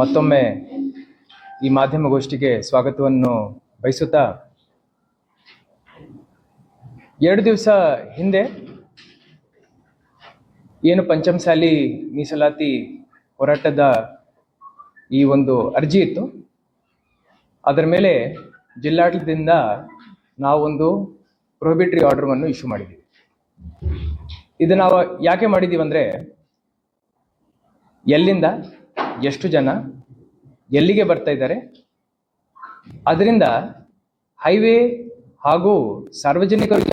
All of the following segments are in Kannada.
ಮತ್ತೊಮ್ಮೆ ಈ ಮಾಧ್ಯಮ ಗೋಷ್ಠಿಗೆ ಸ್ವಾಗತವನ್ನು ಬಯಸುತ್ತಾ ಎರಡು ದಿವಸ ಹಿಂದೆ ಏನು ಪಂಚಮಸಾಲಿ ಮೀಸಲಾತಿ ಹೋರಾಟದ ಈ ಒಂದು ಅರ್ಜಿ ಇತ್ತು. ಅದರ ಮೇಲೆ ಜಿಲ್ಲಾಡಳಿತದಿಂದ ನಾವೊಂದು ಪ್ರೊಹಿಬಿಟ್ರಿ ಆರ್ಡರ್ವನ್ನು ಇಶ್ಯೂ ಮಾಡಿದ್ದೀವಿ. ಇದು ನಾವು ಯಾಕೆ ಮಾಡಿದ್ದೀವಿ ಅಂದರೆ ಎಲ್ಲಿಂದ ಎಷ್ಟು ಜನ ಎಲ್ಲಿಗೆ ಬರ್ತಾ ಇದ್ದಾರೆ? ಅದರಿಂದ ಹೈವೇ ಹಾಗೂ ಸಾರ್ವಜನಿಕರು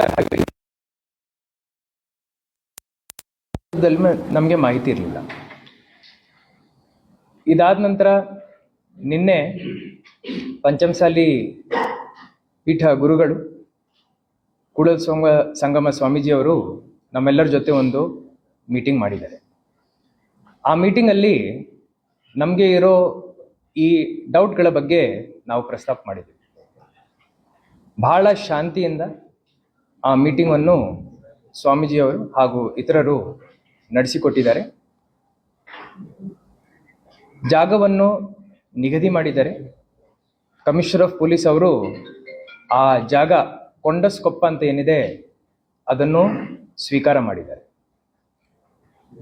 ನಮಗೆ ಮಾಹಿತಿ ಇರಲಿಲ್ಲ. ಇದಾದ ನಂತರ ನಿನ್ನೆ ಪಂಚಮಸಾಲಿ ಪೀಠ ಗುರುಗಳು ಕೂಡಲ ಸಂಗ, ಸಂಗಮ ಸ್ವಾಮೀಜಿಯವರು ನಮ್ಮೆಲ್ಲರ ಜೊತೆ ಒಂದು ಮೀಟಿಂಗ್ ಮಾಡಿದ್ದಾರೆ. ಆ ಮೀಟಿಂಗಲ್ಲಿ ನಮಗೆ ಇರೋ ಈ ಡೌಟ್ಗಳ ಬಗ್ಗೆ ನಾವು ಪ್ರಸ್ತಾಪ ಮಾಡಿದ್ವಿ. ಬಹಳ ಶಾಂತಿಯಿಂದ ಆ ಮೀಟಿಂಗನ್ನು ಸ್ವಾಮೀಜಿಯವರು ಹಾಗೂ ಇತರರು ನಡೆಸಿಕೊಟ್ಟಿದ್ದಾರೆ. ಜಾಗವನ್ನು ನಿಗದಿ ಮಾಡಿದ್ದಾರೆ. ಕಮಿಷನರ್ ಆಫ್ ಪೊಲೀಸ್ ಅವರು ಆ ಜಾಗ ಕೊಂಡಸ್ಕೊಪ್ಪ ಅಂತ ಏನಿದೆ ಅದನ್ನು ಸ್ವೀಕಾರ ಮಾಡಿದ್ದಾರೆ.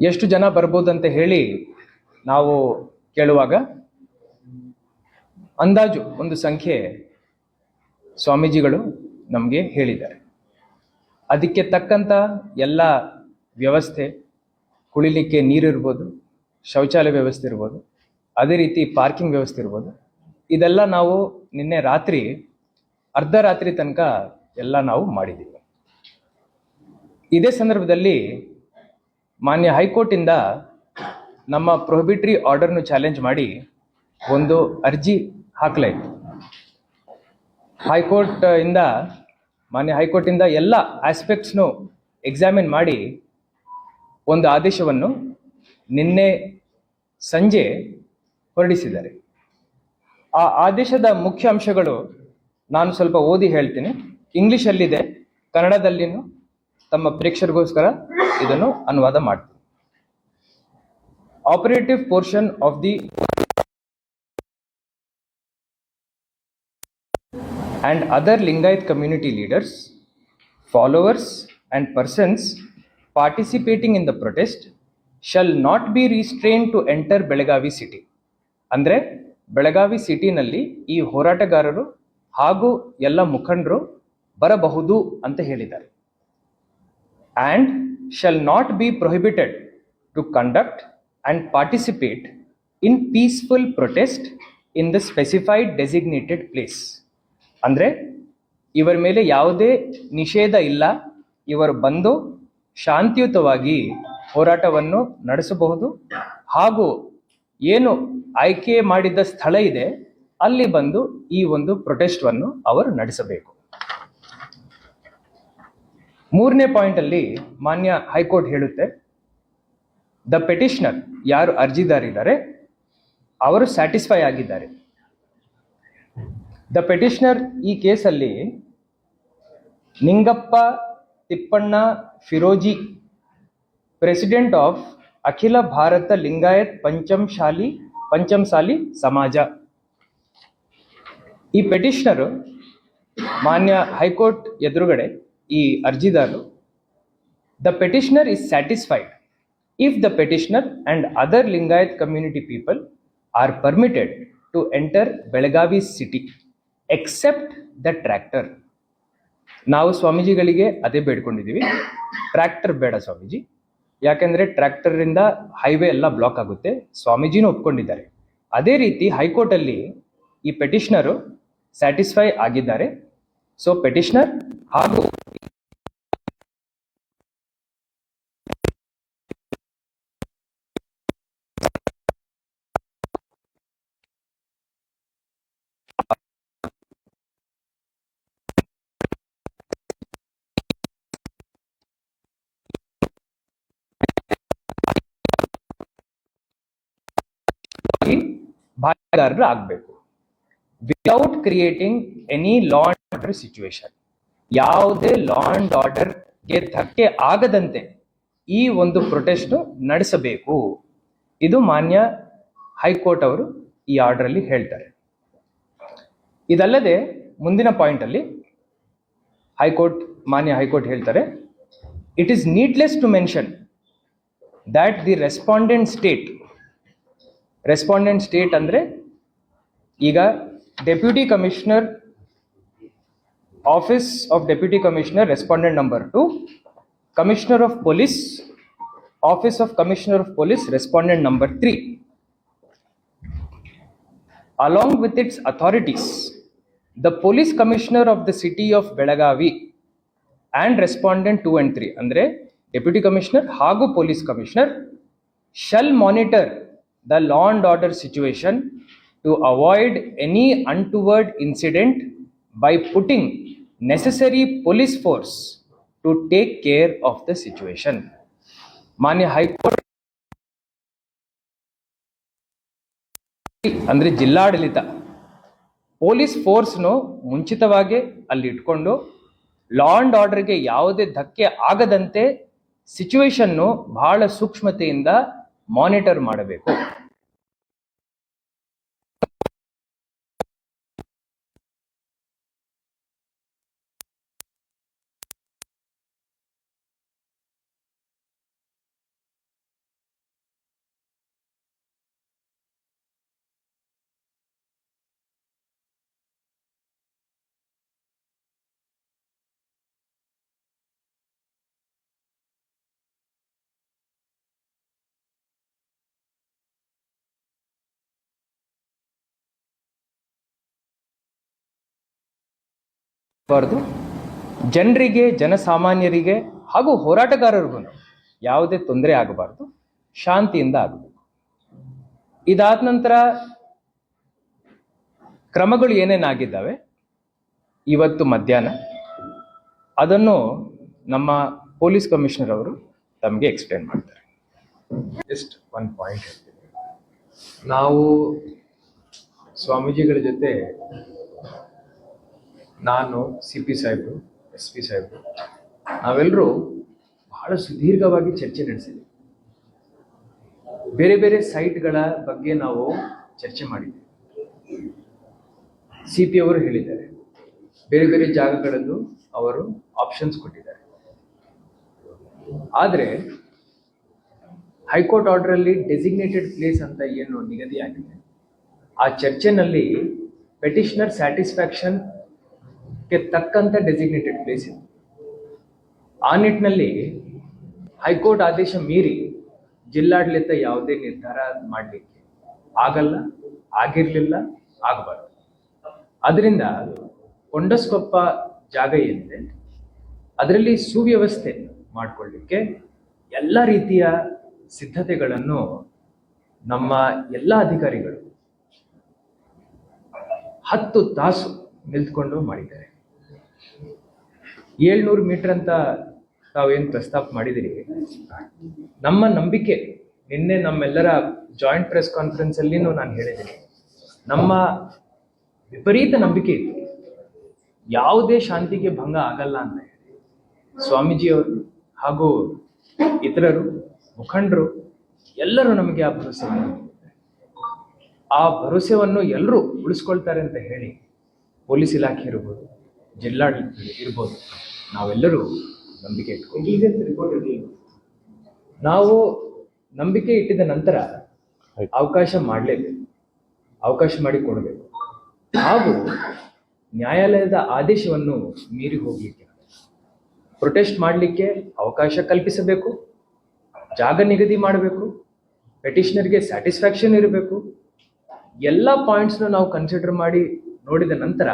ಎಷ್ಟು ಜನ ಬರ್ಬೋದಂತ ಹೇಳಿ ನಾವು ಕೇಳುವಾಗ ಅಂದಾಜು ಒಂದು ಸಂಖ್ಯೆ ಸ್ವಾಮೀಜಿಗಳು ನಮಗೆ ಹೇಳಿದ್ದಾರೆ. ಅದಕ್ಕೆ ತಕ್ಕಂಥ ಎಲ್ಲ ವ್ಯವಸ್ಥೆ, ಕುಳಿಲಿಕ್ಕೆ ನೀರಿರ್ಬೋದು ಶೌಚಾಲಯ ವ್ಯವಸ್ಥೆ ಇರ್ಬೋದು, ಅದೇ ರೀತಿ ಪಾರ್ಕಿಂಗ್ ವ್ಯವಸ್ಥೆ ಇರ್ಬೋದು, ಇದೆಲ್ಲ ನಾವು ನಿನ್ನೆ ರಾತ್ರಿ, ಅರ್ಧ ರಾತ್ರಿ ತನಕ ಎಲ್ಲ ನಾವು ಮಾಡಿದ್ದೀವಿ. ಇದೇ ಸಂದರ್ಭದಲ್ಲಿ ಮಾನ್ಯ ಹೈಕೋರ್ಟಿಂದ ನಮ್ಮ ಪ್ರೊಹಿಬಿಟ್ರಿ ಆರ್ಡರ್ನು ಚಾಲೆಂಜ್ ಮಾಡಿ ಒಂದು ಅರ್ಜಿ ಹಾಕಲಾಯಿತು. ಹೈಕೋರ್ಟ್ ಇಂದ, ಮಾನ್ಯ ಹೈಕೋರ್ಟಿಂದ ಎಲ್ಲ ಆಸ್ಪೆಕ್ಟ್ಸ್ನು ಎಕ್ಸಾಮಿನ್ ಮಾಡಿ ಒಂದು ಆದೇಶವನ್ನು ನಿನ್ನೆ ಸಂಜೆ ಹೊರಡಿಸಿದ್ದಾರೆ. ಆ ಆದೇಶದ ಮುಖ್ಯ ಅಂಶಗಳು ನಾನು ಸ್ವಲ್ಪ ಓದಿ ಹೇಳ್ತೀನಿ. ಇಂಗ್ಲಿಷಲ್ಲಿದೆ ಕನ್ನಡದಲ್ಲಿನೂ ತಮ್ಮ ಪ್ರೇಕ್ಷರಿಗೋಸ್ಕರ ಇದನ್ನು ಅನುವಾದ ಮಾಡ್ತೀನಿ. Operative portion of the and other Lingayat community leaders, followers, and persons participating in the protest shall not be restrained to enter Belagavi city ಅಂದ್ರೆ ಬೆಳಗಾವಿ ಸಿಟಿನಲ್ಲಿ ಈ ಹೋರಾಟಗಾರರು ಹಾಗೂ ಎಲ್ಲ ಮುಖಂಡರು ಬರಬಹುದು ಅಂತ ಹೇಳಿದ್ದಾರೆ and shall not be prohibited to conduct and participate in peaceful protest in the specified designated place. ಅಂದರೆ ಇವರ ಮೇಲೆ ಯಾವುದೇ ನಿಷೇಧ ಇಲ್ಲ ಇವರು ಬಂದು ಶಾಂತಿಯುತವಾಗಿ ಹೋರಾಟವನ್ನು ನಡೆಸಬಹುದು ಹಾಗೂ ಏನು ಆಯ್ಕೆ ಮಾಡಿದ ಸ್ಥಳ ಇದೆ ಅಲ್ಲಿ ಬಂದು ಈ ಒಂದು ಪ್ರೊಟೆಸ್ಟ್ವನ್ನು ಅವರು ನಡೆಸಬೇಕು ಮೂರನೇ ಪಾಯಿಂಟಲ್ಲಿ ಮಾನ್ಯ ಹೈಕೋರ್ಟ್ ಹೇಳುತ್ತೆ ದ ಪೆಟಿಷನರ್ ಯಾರು ಅರ್ಜಿದಾರಿದ್ದಾರೆ, ಅವರು ಸ್ಯಾಟಿಸ್ಫೈ ಆಗಿದ್ದಾರೆ. ದ ಪೆಟಿಷನರ್ ಈ ಕೇಸಲ್ಲಿ ನಿಂಗಪ್ಪ ತಿಪ್ಪಣ್ಣ ಫಿರೋಜಿ ಪ್ರೆಸಿಡೆಂಟ್ ಆಫ್ ಅಖಿಲ ಭಾರತ ಲಿಂಗಾಯತ್ ಪಂಚಮಶಾಲಿ ಪಂಚಮಸಾಲಿ ಸಮಾಜ. ಈ ಪೆಟಿಷನರು ಮಾನ್ಯ ಹೈಕೋರ್ಟ್ ಎದುರುಗಡೆ ಈ ಅರ್ಜಿದಾರರು the petitioner is satisfied if the petitioner and other Lingayat community people are permitted to enter Belagavi city except the tractor ನಾವು ಸ್ವಾಮೀಜಿಗಳಿಗೆ ಅದೇ ಬೇಡ್ಕೊಂಡಿದ್ದೀವಿ. ಟ್ರ್ಯಾಕ್ಟರ್ ಬೇಡ ಸ್ವಾಮೀಜಿ. ಯಾಕಂದ್ರೆ ಟ್ರ್ಯಾಕ್ಟರ್ ಇಂದ ಹೈವೇ ಎಲ್ಲ ಬ್ಲಾಕ್ ಆಗುತ್ತೆ. ಸ್ವಾಮೀಜಿನೂ ಒಪ್ಕೊಂಡಿದ್ದಾರೆ. ಅದೇ ರೀತಿ ಹೈಕೋರ್ಟಲ್ಲಿ ಈ ಪೆಟಿಷನರು ಸ್ಯಾಟಿಸ್ಫೈ ಆಗಿದ್ದಾರೆ. ಸೊ ಪೆಟಿಷನರ್ ಹಾಗೂ ಭಾಗಗಾರರು ಆಗಬೇಕು. Without creating any law and order situation ಯಾವುದೇ ಲಾ ಅಂಡ್ ಆರ್ಡರ್ಗೆ ಧಕ್ಕೆ ಆಗದಂತೆ ಈ ಒಂದು ಪ್ರೊಟೆಸ್ಟ್ ನಡೆಸಬೇಕು. ಇದು ಮಾನ್ಯ ಹೈಕೋರ್ಟ್ ಅವರು ಈ ಆರ್ಡರ್ ಅಲ್ಲಿ ಹೇಳ್ತಾರೆ. ಇದಲ್ಲದೆ ಮುಂದಿನ ಪಾಯಿಂಟ್ ಅಲ್ಲಿ ಹೈಕೋರ್ಟ್, ಮಾನ್ಯ ಹೈಕೋರ್ಟ್ ಹೇಳ್ತಾರೆ it is needless to mention that the respondent state respondent state ಅಂದರೆ ಈಗ deputy commissioner office of deputy commissioner respondent number two commissioner of police office of commissioner of police respondent number three along with its authorities, the police commissioner of the city of Belagavi and respondent 2 and 3 ಅಂದ್ರೆ ಡೆಪ್ಯೂಟಿ ಕಮಿಷನರ್ ಹಾಗೂ police commissioner shall monitor the law and order situation to avoid any untoward incident by putting necessary police force to take care of the situation ಮಾನ್ಯ ಹೈಕೋರ್ಟ್ ಅಂದರೆ ಜಿಲ್ಲಾಡಳಿತ ಪೊಲೀಸ್ ಫೋರ್ಸ್ನು ಮುಂಚಿತವಾಗಿ ಅಲ್ಲಿ ಇಟ್ಕೊಂಡು ಲಾ ಅಂಡ್ ಆರ್ಡರ್ಗೆ ಯಾವುದೇ ಧಕ್ಕೆ ಆಗದಂತೆ ಸಿಚುವೇಶನ್ನು ಬಹಳ ಸೂಕ್ಷ್ಮತೆಯಿಂದ ಮಾನಿಟರ್ ಮಾಡಬೇಕು. ಬಾರ್ದು ಜನರಿಗೆ, ಜನಸಾಮಾನ್ಯರಿಗೆ ಹಾಗೂ ಹೋರಾಟಗಾರರಿಗೂ ಯಾವುದೇ ತೊಂದರೆ ಆಗಬಾರ್ದು, ಶಾಂತಿಯಿಂದ ಆಗಬೇಕು. ಇದಾದ ನಂತರ ಕ್ರಮಗಳು ಏನೇನಾಗಿದ್ದಾವೆ? ಇವತ್ತು ಮಧ್ಯಾಹ್ನ. ಅದನ್ನು ನಮ್ಮ ಪೊಲೀಸ್ ಕಮಿಷನರ್ ಅವರು ತಮಗೆ ಎಕ್ಸ್ಪ್ಲೇನ್ ಮಾಡ್ತಾರೆ. ಜಸ್ಟ್ ಒನ್ ಪಾಯಿಂಟ್ ನಾವು ಸ್ವಾಮೀಜಿಗಳ ಜೊತೆ ನಾನು ಸಿ ಪಿ ಸಾಹೇಬರು ಎಸ್ ಪಿ ಸಾಹೇಬರು ನಾವೆಲ್ಲರೂ ಬಹಳ ಸುದೀರ್ಘವಾಗಿ ಚರ್ಚೆ ನಡೆಸಿದ್ವಿ. ಬೇರೆ ಬೇರೆ ಸೈಟ್ಗಳ ಬಗ್ಗೆ ನಾವು ಚರ್ಚೆ ಮಾಡಿದ್ವಿ. ಸಿ ಪಿ ಅವರು ಹೇಳಿದ್ದಾರೆ. ಬೇರೆ ಬೇರೆ ಜಾಗಗಳಲ್ಲೂ ಅವರು ಆಪ್ಷನ್ಸ್ ಕೊಟ್ಟಿದ್ದಾರೆ. ಆದರೆ ಹೈಕೋರ್ಟ್ ಆರ್ಡರ್ ಅಲ್ಲಿ ಡೆಸಿಗ್ನೇಟೆಡ್ ಪ್ಲೇಸ್ ಅಂತ ಏನು ನಿಗದಿಯಾಗಿದೆ? ಆ ಚರ್ಚೆನಲ್ಲಿ ಪೆಟಿಷನರ್ ಸ್ಯಾಟಿಸ್ಫ್ಯಾಕ್ಷನ್ ಗೆ ತಕ್ಕಂತೆ ಡೆಸಿಗ್ನೇಟೆಡ್ ಪ್ಲೇಸ್ ಇದೆ. ಆ ನಿಟ್ಟಿನಲ್ಲಿ ಹೈಕೋರ್ಟ್ ಆದೇಶ ಮೀರಿ ಜಿಲ್ಲಾಡಳಿತ ಯಾವುದೇ ನಿರ್ಧಾರ ಮಾಡಲಿಕ್ಕೆ ಆಗಲ್ಲ, ಆಗಿರಲಿಲ್ಲ, ಆಗಬಾರ್ದು. ಅದರಿಂದ ಕೊಂಡಸ್ಕೊಪ್ಪ ಜಾಗ ಏನಿದೆ ಅದರಲ್ಲಿ ಸುವ್ಯವಸ್ಥೆ ಮಾಡಿಕೊಳ್ಳಿಕ್ಕೆ ಎಲ್ಲ ರೀತಿಯ ಸಿದ್ಧತೆಗಳನ್ನು ನಮ್ಮ ಎಲ್ಲ ಅಧಿಕಾರಿಗಳು ಹತ್ತು ತಾಸು ನಿಲ್ತ್ಕೊಂಡು ಮಾಡಿದ್ದಾರೆ. ಏಳ್ನೂರು ಮೀಟರ್ ಅಂತ ತಾವೇನು ಪ್ರಸ್ತಾಪ ಮಾಡಿದಿರಿ. ನಮ್ಮ ನಂಬಿಕೆ, ನಿನ್ನೆ ನಮ್ಮೆಲ್ಲರ ಜಾಯಿಂಟ್ ಪ್ರೆಸ್ ಕಾನ್ಫರೆನ್ಸ್ ಅಲ್ಲಿನೂ ನಾನು ಹೇಳಿದ್ದೀನಿ. ನಮ್ಮ ವಿಪರೀತ ನಂಬಿಕೆ ಇತ್ತು. ಯಾವುದೇ ಶಾಂತಿಗೆ ಭಂಗ ಆಗಲ್ಲ ಅಂತ ಸ್ವಾಮೀಜಿಯವರು ಹಾಗೂ ಇತರರು, ಮುಖಂಡರು, ಎಲ್ಲರೂ ನಮಗೆ ಆ ಭರವಸೆ ಆ ಭರವಸೆಯನ್ನು ಎಲ್ಲರೂ ಉಳಿಸ್ಕೊಳ್ತಾರೆ ಅಂತ ಹೇಳಿ ಪೊಲೀಸ್ ಇಲಾಖೆ ಇರ್ಬೋದು ಜಿಲ್ಲಾಡಳಿತ ಇರ್ಬೋದು. ನಾವೆಲ್ಲರೂ ನಂಬಿಕೆ ಇಟ್ಕೊಂಡು. ನಾವು ನಂಬಿಕೆ ಇಟ್ಟಿದ ನಂತರ ಅವಕಾಶ ಮಾಡಲೇಬೇಕು. ಅವಕಾಶ ಮಾಡಿ ಕೊಡಬೇಕು. ಹಾಗೂ ನ್ಯಾಯಾಲಯದ ಆದೇಶವನ್ನು ಮೀರಿ ಹೋಗಲಿಕ್ಕೆ ಪ್ರೊಟೆಸ್ಟ್ ಮಾಡಲಿಕ್ಕೆ ಅವಕಾಶ ಕಲ್ಪಿಸಬೇಕು. ಜಾಗ ನಿಗದಿ ಮಾಡಬೇಕು. ಪೆಟಿಷನರ್ಗೆ ಸ್ಯಾಟಿಸ್ಫ್ಯಾಕ್ಷನ್ ಇರಬೇಕು. ಎಲ್ಲ ಪಾಯಿಂಟ್ಸ್ನ ನಾವು ಕನ್ಸಿಡರ್ ಮಾಡಿ ನೋಡಿದ ನಂತರ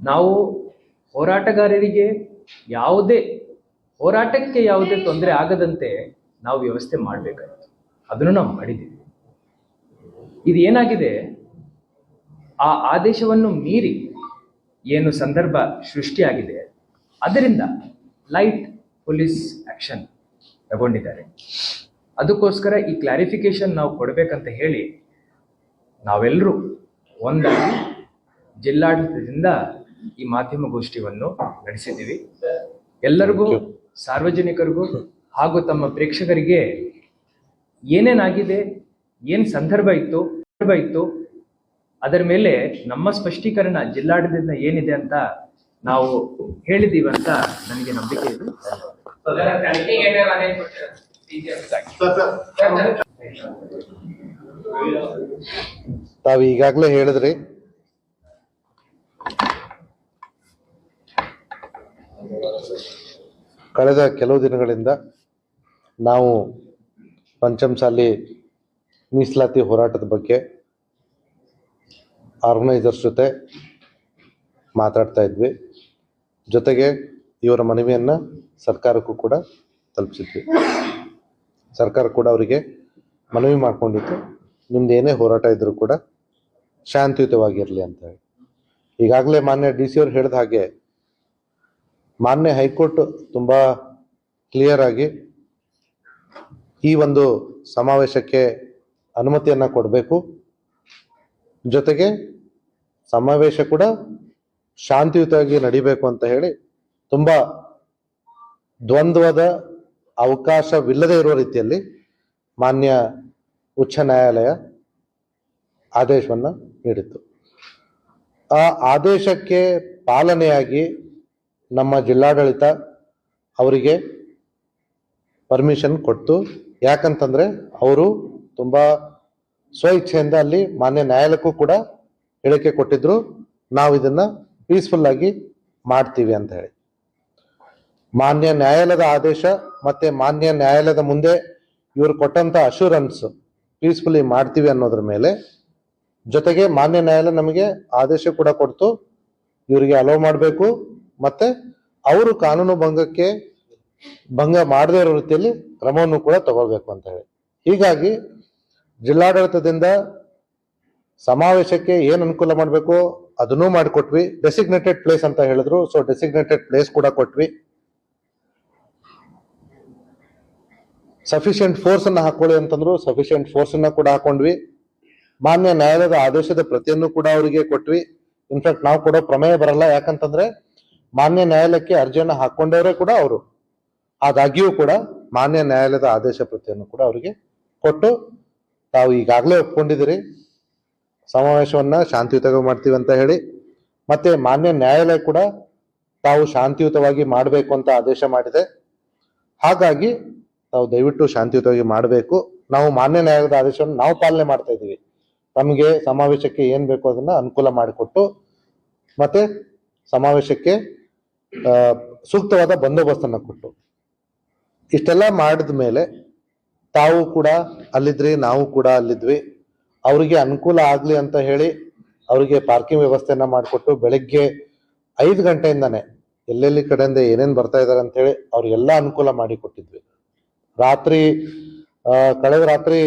ನಾವು ಹೋರಾಟಗಾರರಿಗೆ ಯಾವುದೇ, ಹೋರಾಟಕ್ಕೆ ಯಾವುದೇ ತೊಂದರೆ ಆಗದಂತೆ ನಾವು ವ್ಯವಸ್ಥೆ ಮಾಡಬೇಕಾಗಿತ್ತು. ಅದನ್ನು ನಾವು ಮಾಡಿದ್ದೀವಿ. ಇದು ಏನಾಗಿದೆ? ಆ ಆದೇಶವನ್ನು ಮೀರಿ ಏನು ಸಂದರ್ಭ ಸೃಷ್ಟಿಯಾಗಿದೆ. ಅದರಿಂದ ಲೈಟ್ ಪೊಲೀಸ್ ಆಕ್ಷನ್ ತಗೊಂಡಿದ್ದಾರೆ. ಅದಕ್ಕೋಸ್ಕರ ಈ ಕ್ಲಾರಿಫಿಕೇಶನ್ ನಾವು ಕೊಡಬೇಕಂತ ಹೇಳಿ ನಾವೆಲ್ಲರೂ ಒಂದಾಗಿ ಜಿಲ್ಲಾಡಳಿತದಿಂದ ಈ ಮಾಧ್ಯಮ ಗೋಷ್ಠಿಯನ್ನು ನಡೆಸಿದ್ದೀವಿ. ಎಲ್ಲರಿಗೂ ಸಾರ್ವಜನಿಕರಿಗೂ ಹಾಗೂ ತಮ್ಮ ಪ್ರೇಕ್ಷಕರಿಗೆ ಏನೇನಾಗಿದೆ ಏನು ಸಂದರ್ಭ ಇತ್ತು ಇತ್ತು ಅದರ ಮೇಲೆ ನಮ್ಮ ಸ್ಪಷ್ಟೀಕರಣ ಜಿಲ್ಲಾಡಳಿತದಿಂದ ಏನಿದೆ ಅಂತ ನಾವು ಹೇಳಿದ್ದೀವಿ ಅಂತ ನನಗೆ ನಂಬಿಕೆ ಇದೆ. ತಾವು ಈಗಾಗಲೇ ಹೇಳಿದ್ರಿ ಕಳೆದ ಕೆಲವು ದಿನಗಳಿಂದ ನಾವು ಪಂಚಮಸಾಲಿ ಮೀಸಲಾತಿ ಹೋರಾಟದ ಬಗ್ಗೆ ಆರ್ಗನೈಸರ್ಸ್ ಜೊತೆ ಮಾತಾಡ್ತಾ ಇದ್ವಿ. ಜೊತೆಗೆ ಇವರ ಮನವಿಯನ್ನು ಸರ್ಕಾರಕ್ಕೂ ಕೂಡ ತಲುಪಿಸಿದ್ವಿ. ಸರ್ಕಾರ ಕೂಡ ಅವರಿಗೆ ಮನವಿ ಮಾಡಿಕೊಂಡಿತ್ತು. ನಿಮ್ದು ಏನೇ ಹೋರಾಟ ಇದ್ರೂ ಕೂಡ ಶಾಂತಿಯುತವಾಗಿರಲಿ ಅಂತ ಹೇಳಿ. ಈಗಾಗಲೇ ಮಾನ್ಯ ಡಿ ಸಿ ಅವ್ರು ಹೇಳಿದ ಹಾಗೆ ಮಾನ್ಯ ಹೈಕೋರ್ಟ್ ತುಂಬ ಕ್ಲಿಯರ್ ಆಗಿ ಈ ಒಂದು ಸಮಾವೇಶಕ್ಕೆ ಅನುಮತಿಯನ್ನು ಕೊಡಬೇಕು. ಜೊತೆಗೆ ಸಮಾವೇಶ ಕೂಡ ಶಾಂತಿಯುತವಾಗಿ ನಡಿಬೇಕು ಅಂತ ಹೇಳಿ ತುಂಬ ದ್ವಂದ್ವದ ಅವಕಾಶವಿಲ್ಲದೆ ಇರುವ ರೀತಿಯಲ್ಲಿ ಮಾನ್ಯ ಉಚ್ಚ ನ್ಯಾಯಾಲಯ ಆದೇಶವನ್ನು ನೀಡಿತ್ತು. ಆ ಆದೇಶಕ್ಕೆ ಪಾಲನೆಯಾಗಿ ನಮ್ಮ ಜಿಲ್ಲಾಡಳಿತ ಅವರಿಗೆ ಪರ್ಮಿಷನ್ ಕೊಟ್ಟು, ಯಾಕಂತಂದ್ರೆ ಅವರು ತುಂಬ ಸ್ವಇಚ್ಛೆಯಿಂದ ಅಲ್ಲಿ ಮಾನ್ಯ ನ್ಯಾಯಾಲಯಕ್ಕೂ ಕೂಡ ಹೇಳಿಕೆ ಕೊಟ್ಟಿದ್ರು. ನಾವು ಇದನ್ನ ಪೀಸ್ಫುಲ್ ಆಗಿ ಮಾಡ್ತೀವಿ ಅಂತ ಹೇಳಿ. ಮಾನ್ಯ ನ್ಯಾಯಾಲಯದ ಆದೇಶ ಮತ್ತೆ ಮಾನ್ಯ ನ್ಯಾಯಾಲಯದ ಮುಂದೆ ಇವರು ಕೊಟ್ಟಂತ ಅಶೂರೆನ್ಸ್ ಪೀಸ್ಫುಲಿ ಮಾಡ್ತೀವಿ ಅನ್ನೋದ್ರ ಮೇಲೆ ಜೊತೆಗೆ ಮಾನ್ಯ ನ್ಯಾಯಾಲಯ ನಮಗೆ ಆದೇಶ ಕೂಡ ಕೊಡ್ತು. ಇವರಿಗೆ ಅಲೋ ಮಾಡಬೇಕು. ಮತ್ತೆ ಅವರು ಕಾನೂನು ಭಂಗಕ್ಕೆ ಭಂಗ ಮಾಡದೇ ಇರೋ ರೀತಿಯಲ್ಲಿ ಕ್ರಮವನ್ನು ಕೂಡ ತಗೋಬೇಕು ಅಂತ ಹೇಳಿ. ಹೀಗಾಗಿ ಜಿಲ್ಲಾಡಳಿತದಿಂದ ಸಮಾವೇಶಕ್ಕೆ ಏನು ಅನುಕೂಲ ಮಾಡಬೇಕು ಅದನ್ನೂ ಮಾಡಿಕೊಟ್ವಿ. ಡೆಸಿಗ್ನೇಟೆಡ್ ಪ್ಲೇಸ್ ಅಂತ ಹೇಳಿದ್ರು ಸೊ ಡೆಸಿಗ್ನೇಟೆಡ್ ಪ್ಲೇಸ್ ಕೂಡ ಕೊಟ್ವಿ. ಸಫಿಶಿಯಂಟ್ ಫೋರ್ಸ್ ಅನ್ನ ಹಾಕೊಳ್ಳಿ ಅಂತಂದ್ರು ಸಫಿಶಿಯಂಟ್ ಫೋರ್ಸ್ ಅನ್ನ ಕೂಡ ಹಾಕೊಂಡ್ವಿ. ಮಾನ್ಯ ನ್ಯಾಯಾಲಯದ ಆದೇಶದ ಪ್ರತಿಯನ್ನು ಕೂಡ ಅವರಿಗೆ ಕೊಟ್ವಿ. ಇನ್ಫ್ಯಾಕ್ಟ್ ನಾವು ಕೊಡೋ ಪ್ರಮೇಯ ಬರಲ್ಲ. ಯಾಕಂತಂದ್ರೆ ಮಾನ್ಯ ನ್ಯಾಯಾಲಯಕ್ಕೆ ಅರ್ಜಿಯನ್ನು ಹಾಕೊಂಡವರೇ ಕೂಡ ಅವರು. ಆದಾಗ್ಯೂ ಕೂಡ ಮಾನ್ಯ ನ್ಯಾಯಾಲಯದ ಆದೇಶ ಪ್ರತಿಯನ್ನು ಕೂಡ ಅವರಿಗೆ ಕೊಟ್ಟು ತಾವು ಈಗಾಗಲೇ ಒಪ್ಕೊಂಡಿದ್ದೀರಿ. ಸಮಾವೇಶವನ್ನು ಶಾಂತಿಯುತವಾಗಿ ಮಾಡ್ತೀವಿ ಅಂತ ಹೇಳಿ. ಮತ್ತೆ ಮಾನ್ಯ ನ್ಯಾಯಾಲಯ ಕೂಡ ತಾವು ಶಾಂತಿಯುತವಾಗಿ ಮಾಡಬೇಕು ಅಂತ ಆದೇಶ ಮಾಡಿದೆ. ಹಾಗಾಗಿ ತಾವು ದಯವಿಟ್ಟು ಶಾಂತಿಯುತವಾಗಿ ಮಾಡಬೇಕು. ನಾವು ಮಾನ್ಯ ನ್ಯಾಯಾಲಯದ ಆದೇಶವನ್ನು ನಾವು ಪಾಲನೆ ಮಾಡ್ತಾ ಇದ್ದೀವಿ. ತಮಗೆ ಸಮಾವೇಶಕ್ಕೆ ಏನು ಬೇಕೋ ಅದನ್ನು ಅನುಕೂಲ ಮಾಡಿಕೊಟ್ಟು ಮತ್ತೆ ಸಮಾವೇಶಕ್ಕೆ ಸೂಕ್ತವಾದ ಬಂದೋಬಸ್ತನ್ನ ಕೊಟ್ಟು. ಇಷ್ಟೆಲ್ಲ ಮಾಡಿದ ಮೇಲೆ ತಾವು ಕೂಡ ಅಲ್ಲಿದ್ರಿ, ನಾವು ಕೂಡ ಅಲ್ಲಿದ್ವಿ. ಅವರಿಗೆ ಅನುಕೂಲ ಆಗಲಿ ಅಂತ ಹೇಳಿ ಅವರಿಗೆ ಪಾರ್ಕಿಂಗ್ ವ್ಯವಸ್ಥೆಯನ್ನ ಮಾಡಿಕೊಟ್ಟು ಬೆಳಗ್ಗೆ ಐದು ಗಂಟೆಯಿಂದಾನೆ ಎಲ್ಲೆಲ್ಲಿ ಕಡೆಯಿಂದ ಏನೇನ್ ಬರ್ತಾ ಇದಾರೆ ಅಂತ ಹೇಳಿ ಅವ್ರಿಗೆಲ್ಲ ಅನುಕೂಲ ಮಾಡಿ ಕೊಟ್ಟಿದ್ವಿ. ರಾತ್ರಿ ಕಳೆದ ರಾತ್ರಿ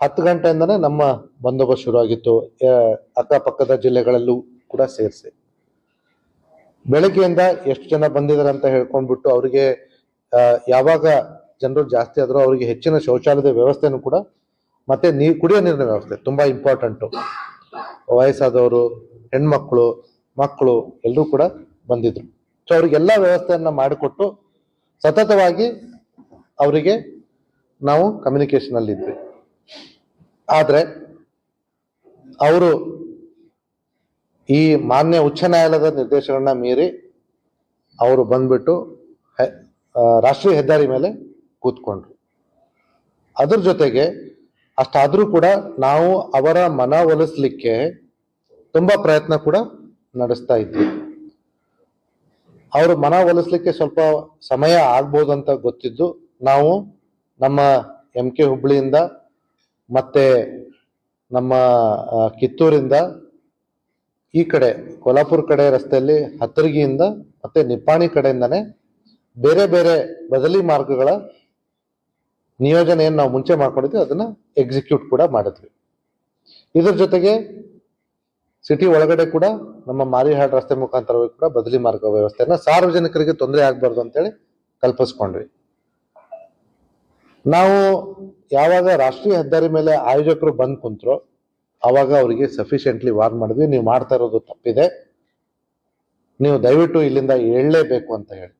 ಹತ್ತು ಗಂಟೆಯಿಂದನೇ ನಮ್ಮ ಬಂದೋಬಸ್ತ್ ಶುರು ಆಗಿತ್ತು ಅಕ್ಕಪಕ್ಕದ ಜಿಲ್ಲೆಗಳಲ್ಲೂ ಕೂಡ ಸೇರಿಸಿ. ಬೆಳಗ್ಗೆಯಿಂದ ಎಷ್ಟು ಜನ ಬಂದಿದ್ದಾರೆ ಅಂತ ಹೇಳ್ಕೊಂಡ್ಬಿಟ್ಟು ಅವರಿಗೆ ಯಾವಾಗ ಜನರು ಜಾಸ್ತಿ ಆದರೂ ಅವರಿಗೆ ಹೆಚ್ಚಿನ ಶೌಚಾಲಯದ ವ್ಯವಸ್ಥೆನೂ ಕೂಡ ಮತ್ತೆ ನೀ, ಕುಡಿಯೋ ನೀರಿನ ವ್ಯವಸ್ಥೆ ತುಂಬಾ ಇಂಪಾರ್ಟೆಂಟು ವಯಸ್ಸಾದವರು, ಹೆಣ್ಮಕ್ಳು, ಮಕ್ಕಳು ಎಲ್ಲರೂ ಕೂಡ ಬಂದಿದ್ರು. ಸೊ ಅವ್ರಿಗೆಲ್ಲ ವ್ಯವಸ್ಥೆಯನ್ನು ಮಾಡಿಕೊಟ್ಟು ಸತತವಾಗಿ ಅವರಿಗೆ ನಾವು ಕಮ್ಯುನಿಕೇಶನ್ ಆದ್ರೆ, ಅವರು ಈ ಮಾನ್ಯ ಉಚ್ಚ ನ್ಯಾಯಾಲಯದ ನಿರ್ದೇಶನ ಮೀರಿ ಅವರು ಬಂದ್ಬಿಟ್ಟು ರಾಷ್ಟ್ರೀಯ ಹೆದ್ದಾರಿ ಮೇಲೆ ಕೂತ್ಕೊಂಡ್ರು. ಅದ್ರ ಜೊತೆಗೆ ಅಷ್ಟಾದರೂ ಕೂಡ ನಾವು ಅವರ ಮನ ಒಲಿಸ್ಲಿಕ್ಕೆ ತುಂಬಾ ಪ್ರಯತ್ನ ಕೂಡ ನಡೆಸ್ತಾ ಇದ್ವಿ. ಅವರು ಮನ ಒಲಿಸ್ಲಿಕ್ಕೆ ಸ್ವಲ್ಪ ಸಮಯ ಆಗ್ಬೋದು ಅಂತ ಗೊತ್ತಿದ್ದು ನಾವು ನಮ್ಮ ಎಂ ಕೆ ಹುಬ್ಳಿಯಿಂದ ಮತ್ತೆ ನಮ್ಮ ಕಿತ್ತೂರಿಂದ ಈ ಕಡೆ ಕೊಲ್ಹಾಪುರ ಕಡೆ ರಸ್ತೆಯಲ್ಲಿ ಹತ್ತರಗಿಯಿಂದ ಮತ್ತೆ ನಿಪ್ಪಾಣಿ ಕಡೆಯಿಂದಾನೆ ಬೇರೆ ಬೇರೆ ಬದಲಿ ಮಾರ್ಗಗಳ ನಿಯೋಜನೆಯನ್ನು ನಾವು ಮುಂಚೆ ಮಾಡ್ಕೊಂಡಿದ್ವಿ, ಅದನ್ನ ಎಕ್ಸಿಕ್ಯೂಟ್ ಕೂಡ ಮಾಡಿದ್ವಿ. ಇದ್ರ ಜೊತೆಗೆ ಸಿಟಿ ಒಳಗಡೆ ಕೂಡ ನಮ್ಮ ಮಾರಿಹಾಡ್ ರಸ್ತೆ ಮುಖಾಂತರವಾಗಿ ಕೂಡ ಬದಲಿ ಮಾರ್ಗ ವ್ಯವಸ್ಥೆಯನ್ನ ಸಾರ್ವಜನಿಕರಿಗೆ ತೊಂದರೆ ಆಗಬಾರ್ದು ಅಂತೇಳಿ ಕಲ್ಪಿಸ್ಕೊಂಡ್ವಿ. ನಾವು ಯಾವಾಗ ರಾಷ್ಟ್ರೀಯ ಹೆದ್ದಾರಿ ಮೇಲೆ ಆಯೋಜಕರು ಬಂದ್ ಕುಂತ್ರು ಅವಾಗ ಅವರಿಗೆ ಸಫಿಶಿಯೆಂಟ್ಲಿ ವಾರ್ನ್ ಮಾಡಿದ್ವಿ. ನೀವು ಮಾಡ್ತಾ ಇರೋದು ತಪ್ಪಿದೆ. ನೀವು ದಯವಿಟ್ಟು ಇಲ್ಲಿಂದ ಹೇಳಲೇಬೇಕು ಅಂತ ಹೇಳಿ.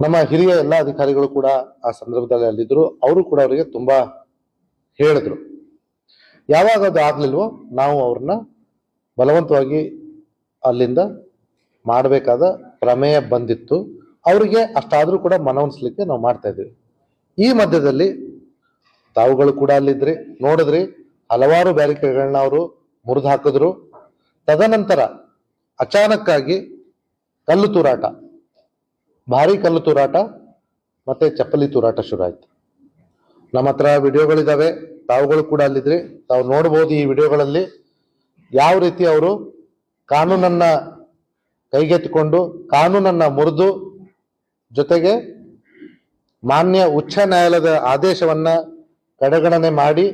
ನಮ್ಮ ಹಿರಿಯ ಎಲ್ಲ ಅಧಿಕಾರಿಗಳು ಕೂಡ ಆ ಸಂದರ್ಭದಲ್ಲಿ ಅಲ್ಲಿದ್ದರು. ಅವರು ಕೂಡ ಅವರಿಗೆ ತುಂಬಾ ಹೇಳಿದ್ರು. ಯಾವಾಗ ಅದು ಆಗಲಿಲ್ವೋ ನಾವು ಅವ್ರನ್ನ ಬಲವಂತವಾಗಿ ಅಲ್ಲಿಂದ ಮಾಡಬೇಕಾದ ಪ್ರಮೇಯ ಬಂದಿತ್ತು. ಅವರಿಗೆ ಅಷ್ಟಾದರೂ ಕೂಡ ಮನವೊಲಿಸ್ಲಿಕ್ಕೆ ನಾವು ಮಾಡ್ತಾ ಇದ್ದೀವಿ. ಈ ಮಧ್ಯದಲ್ಲಿ ತಾವುಗಳು ಕೂಡ ಅಲ್ಲಿದ್ರಿ. ನೋಡಿದ್ರಿ, ಹಲವಾರು ಬ್ಯಾರಿಕೇಡ್ಗಳನ್ನ ಅವರು ಮುರಿದು ಹಾಕಿದ್ರು ತದನಂತರ ಅಚಾನಕ್ಕಾಗಿ ಕಲ್ಲು ತೂರಾಟ, ಭಾರಿ ಕಲ್ಲು ತೂರಾಟ ಮತ್ತೆ ಚಪ್ಪಲಿ ತೂರಾಟ ಶುರು ಆಯ್ತು ನಮ್ಮ ಹತ್ರ ವಿಡಿಯೋಗಳಿದ್ದಾವೆ ತಾವುಗಳು ಕೂಡ ಅಲ್ಲಿದ್ರಿ. ತಾವು ನೋಡ್ಬೋದು ಈ ವಿಡಿಯೋಗಳಲ್ಲಿ ಯಾವ ರೀತಿ ಅವರು ಕಾನೂನನ್ನ ಕೈಗೆತ್ತಿಕೊಂಡು, ಕಾನೂನನ್ನ ಮುರಿದು ಜೊತೆಗೆ ಮಾನ್ಯ ಉಚ್ಚ ನ್ಯಾಯಾಲಯದ ಆದೇಶವನ್ನ ಕಡೆಗಣನೆ ಮಾಡಿ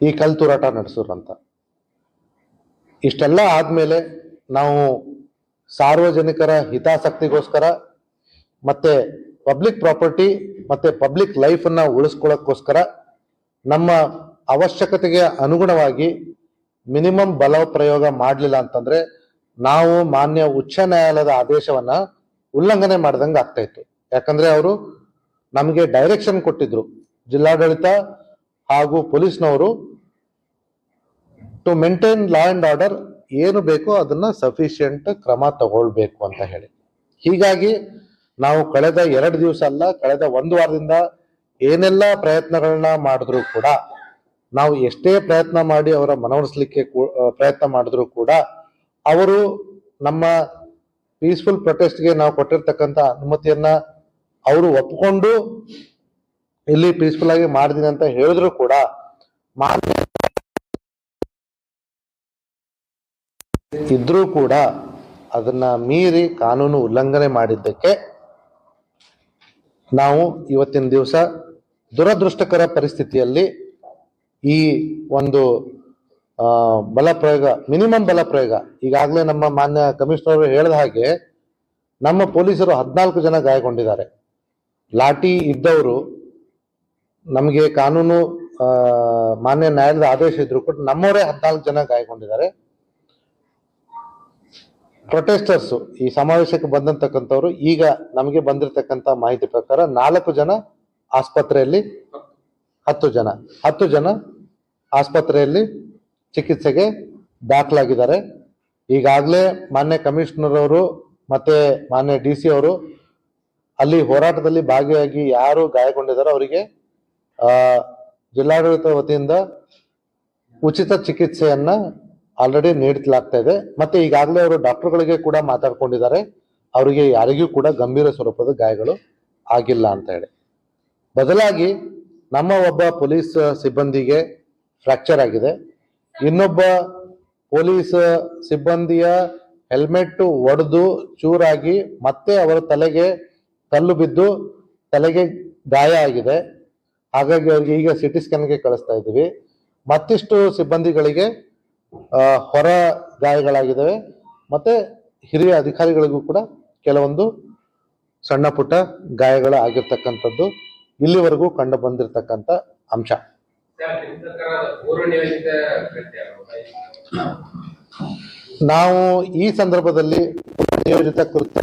ಈ ಕಲ್ ತೂರಾಟ ನಡೆಸೋರು ಅಂತ ಇಷ್ಟೆಲ್ಲ ಆದ್ಮೇಲೆ ನಾವು ಸಾರ್ವಜನಿಕರ ಹಿತಾಸಕ್ತಿಗೋಸ್ಕರ ಮತ್ತೆ ಪಬ್ಲಿಕ್ ಪ್ರಾಪರ್ಟಿ ಮತ್ತೆ ಪಬ್ಲಿಕ್ ಲೈಫ್ ಅನ್ನ ಉಳಿಸ್ಕೊಳ್ಳೋಕ್ಕೋಸ್ಕರ ನಮ್ಮ ಅವಶ್ಯಕತೆಗೆ ಅನುಗುಣವಾಗಿ ಮಿನಿಮಮ್ ಬಲ ಪ್ರಯೋಗ ಮಾಡಲಿಲ್ಲ ಅಂತಂದ್ರೆ ನಾವು ಮಾನ್ಯ ಉಚ್ಚ ನ್ಯಾಯಾಲಯದ ಆದೇಶವನ್ನ ಉಲ್ಲಂಘನೆ ಮಾಡ್ದಂಗೆ ಆಗ್ತಾ ಇತ್ತು. ಯಾಕಂದ್ರೆ ಅವರು ನಮಗೆ ಡೈರೆಕ್ಷನ್ ಕೊಟ್ಟಿದ್ರು. ಜಿಲ್ಲಾಡಳಿತ ಹಾಗೂ ಪೊಲೀಸ್ನವರು to maintain law and order ಏನು ಬೇಕೋ ಅದನ್ನ ಸಫಿಶಿಯಂಟ್ ಕ್ರಮ ತಗೊಳ್ಬೇಕು ಅಂತ ಹೇಳಿ. ಹೀಗಾಗಿ ನಾವು ಕಳೆದ ಎರಡು ದಿವಸ ಅಲ್ಲ, ಕಳೆದ ಒಂದು ವಾರದಿಂದ ಏನೆಲ್ಲ ಪ್ರಯತ್ನಗಳನ್ನ ಮಾಡಿದ್ರು ಕೂಡ, ನಾವು ಎಷ್ಟೇ ಪ್ರಯತ್ನ ಮಾಡಿ ಅವರ ಮನವೊಲಿಸಲಿಕ್ಕೆ ಪ್ರಯತ್ನ ಮಾಡಿದ್ರು ಕೂಡ, ಅವರು ನಮ್ಮ ಪೀಸ್ಫುಲ್ ಪ್ರೊಟೆಸ್ಟ್ಗೆ ನಾವು ಕೊಟ್ಟಿರ್ತಕ್ಕಂಥ ಅನುಮತಿಯನ್ನ ಅವರು ಒಪ್ಕೊಂಡು ಇಲ್ಲಿ ಪೀಸ್ಫುಲ್ ಆಗಿ ಮಾಡಿದೀನಿ ಅಂತ ಹೇಳಿದ್ರು ಕೂಡ ಇದ್ರೂ ಕೂಡ ಅದನ್ನ ಮೀರಿ ಕಾನೂನು ಉಲ್ಲಂಘನೆ ಮಾಡಿದ್ದಕ್ಕೆ ನಾವು ಇವತ್ತಿನ ದಿವಸ ದುರದೃಷ್ಟಕರ ಪರಿಸ್ಥಿತಿಯಲ್ಲಿ ಈ ಒಂದು ಬಲ ಪ್ರಯೋಗ ಮಿನಿಮಮ್ ಬಲ ಪ್ರಯೋಗ ಈಗಾಗಲೇ ನಮ್ಮ ಮಾನ್ಯ ಕಮಿಷನರ್ ಹೇಳಿದ ಹಾಗೆ ನಮ್ಮ ಪೊಲೀಸರು ಹದಿನಾಲ್ಕು ಜನ ಗಾಯಗೊಂಡಿದ್ದಾರೆ. ಲಾಠಿ ಇದ್ದವರು ನಮಗೆ ಕಾನೂನು ಮಾನ್ಯ ನ್ಯಾಯಾಲಯದ ಆದೇಶ ಇದ್ರು ಕೂಡ ನಮ್ಮವರೇ ಹದಿನಾಲ್ಕು ಜನ ಗಾಯಗೊಂಡಿದ್ದಾರೆ. ಪ್ರೊಟೆಸ್ಟರ್ಸ್, ಈ ಸಮಾವೇಶಕ್ಕೆ ಬಂದಂತಕ್ಕಂಥವ್ರು, ಈಗ ನಮಗೆ ಬಂದಿರತಕ್ಕಂತ ಮಾಹಿತಿ ಪ್ರಕಾರ ನಾಲ್ಕು ಜನ ಆಸ್ಪತ್ರೆಯಲ್ಲಿ, ಹತ್ತು ಜನ ಹತ್ತು ಜನ ಆಸ್ಪತ್ರೆಯಲ್ಲಿ ಚಿಕಿತ್ಸೆಗೆ ದಾಖಲಾಗಿದ್ದಾರೆ. ಈಗಾಗಲೇ ಮಾನ್ಯ ಕಮಿಷನರ್ ಅವರು ಮತ್ತೆ ಮಾನ್ಯ ಡಿ ಸಿ ಅವರು ಅಲ್ಲಿ ಹೋರಾಟದಲ್ಲಿ ಭಾಗಿಯಾಗಿ ಯಾರು ಗಾಯಗೊಂಡಿದ್ದಾರೋ ಅವರಿಗೆ, ಆ, ಜಿಲ್ಲಾಡಳಿತ ವತಿಯಿಂದ ಉಚಿತ ಚಿಕಿತ್ಸೆಯನ್ನ ಆಲ್ರೆಡಿ ನೀಡಲಾಗ್ತಾ ಇದೆ. ಮತ್ತೆ ಈಗಾಗಲೇ ಅವರು ಡಾಕ್ಟರ್ಗಳಿಗೆ ಕೂಡ ಮಾತಾಡ್ಕೊಂಡಿದ್ದಾರೆ. ಅವರಿಗೆ ಯಾರಿಗೂ ಕೂಡ ಗಂಭೀರ ಸ್ವರೂಪದ ಗಾಯಗಳು ಆಗಿಲ್ಲ ಅಂತ ಹೇಳಿ. ಬದಲಾಗಿ ನಮ್ಮ ಒಬ್ಬ ಪೊಲೀಸ್ ಸಿಬ್ಬಂದಿಗೆ ಫ್ರಾಕ್ಚರ್ ಆಗಿದೆ. ಇನ್ನೊಬ್ಬ ಪೊಲೀಸ್ ಸಿಬ್ಬಂದಿಯ ಹೆಲ್ಮೆಟ್ ಒಡೆದು ಚೂರಾಗಿ ಮತ್ತೆ ಅವರ ತಲೆಗೆ ಕಲ್ಲು ಬಿದ್ದು ತಲೆಗೆ ಗಾಯ ಆಗಿದೆ. ಹಾಗಾಗಿ ಅವ್ರಿಗೆ ಈಗ ಸಿಟಿ ಸ್ಕ್ಯಾನ್ಗೆ ಕಳಿಸ್ತಾ ಇದ್ದೀವಿ. ಮತ್ತಿಷ್ಟು ಸಿಬ್ಬಂದಿಗಳಿಗೆ ಹೊರ ಗಾಯಗಳಾಗಿದ್ದಾವೆ. ಮತ್ತೆ ಹಿರಿಯ ಅಧಿಕಾರಿಗಳಿಗೂ ಕೂಡ ಕೆಲವೊಂದು ಸಣ್ಣ ಪುಟ್ಟ ಗಾಯಗಳು ಆಗಿರ್ತಕ್ಕಂಥದ್ದು ಇಲ್ಲಿವರೆಗೂ ಕಂಡು ಬಂದಿರತಕ್ಕಂಥ ಅಂಶ. ನಾವು ಈ ಸಂದರ್ಭದಲ್ಲಿ ನಿಯೋಜಿತ ಕೃತ್ಯ